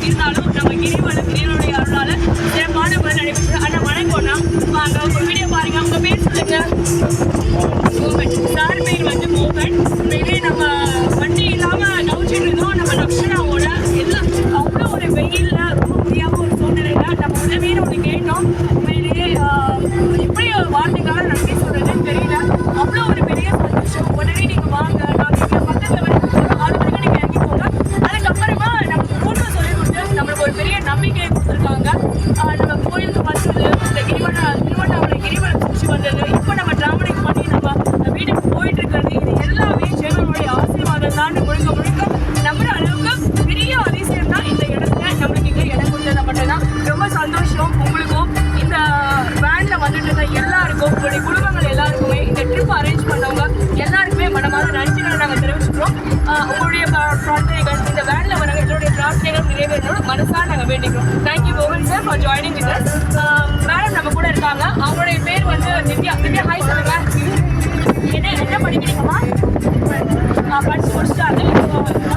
இருந்தாலும் நம்ம கிரிவலம் கிரிவனுடைய அருளால சிறப்பான முறை நடைபெற்று அண்ணா வணக்கம்னா வாங்க. உங்க வீடியோ பாருங்க. உங்க பேர் சொல்லுங்க. மோகன். சார் பேர் வந்து மோகன். உண்மையிலே நம்ம வண்டி இல்லாம கவுச்சிட்டு இருந்தோம். நம்ம லக்ஷனாவோட இல்லை அவ்வளோ ஒரு வெயில்ல ரொம்ப முடியாம ஒரு சூழ்நிலையில நம்ம உதவின்னு ஒன்று கேட்டோம். உண்மையிலேயே எப்படி வார்த்தைக்காக நன்றி சொல்றது. நம்பிக்கையை கொடுத்துருக்காங்க. நம்ம கோயிலுக்கு வந்தது இந்த கிரிவன திருவண்ணாமலை கிரிவனம் சுற்றி வந்தது இப்போ நம்ம டிராவலிங் பண்ணி நம்ம வீட்டுக்கு போயிட்டு இருக்கிறது. இது எல்லாமே சேவனுடைய ஆசீர்வாதம் தான். முழுக்க முழுக்க நம்புற அளவுக்கு பெரிய அதிசயம் தான் இந்த இடத்துல நம்மளுக்கு இங்கே இடம் கொடுத்தது. மட்டும்தான். ரொம்ப சந்தோஷம். உங்களுக்கும் இந்த வேனில் வந்துட்டு இருந்த எல்லாருக்கும் உங்களுடைய குடும்பங்கள் எல்லாருக்குமே இந்த ட்ரிப் அரேஞ்ச் பண்ணவங்க எல்லாருக்குமே மனமாக நன்றி நாங்கள் தெரிவிச்சுக்கிறோம். உங்களுடைய மனசாக நாங்கள் வேண்டிக்கிறோம். தேங்க்யூ மோகன் sir for joining with us madam நம்ம கூட இருக்காங்க. அவங்களுடைய பேர் வந்து நித்யா நித்யா ஹாய் சொல்லுங்க. என்ன என்ன படிக்கிறீங்கம்மா? படிச்சு முடிச்சுட்டாங்க இப்போ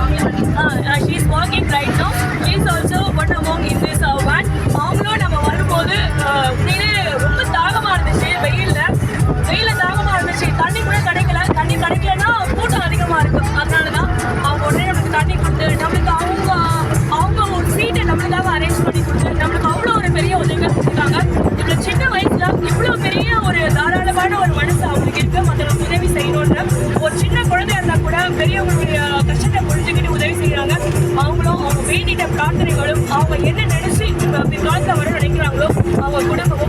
அரேஞ்ச் பண்ணி கொடுத்து நம்மளுக்கு அவ்வளோ ஒரு பெரிய உதவிகள் செஞ்சிருக்காங்க இவ்வளோ சின்ன வயசுல இவ்வளோ பெரிய ஒரு தாராளமான ஒரு மனசு அவங்களுக்கு இருக்கு. மற்றவங்களுக்கு உதவி செய்யணுன்ற ஒரு சின்ன குழந்தையா இருந்தா கூட பெரியவங்களுடைய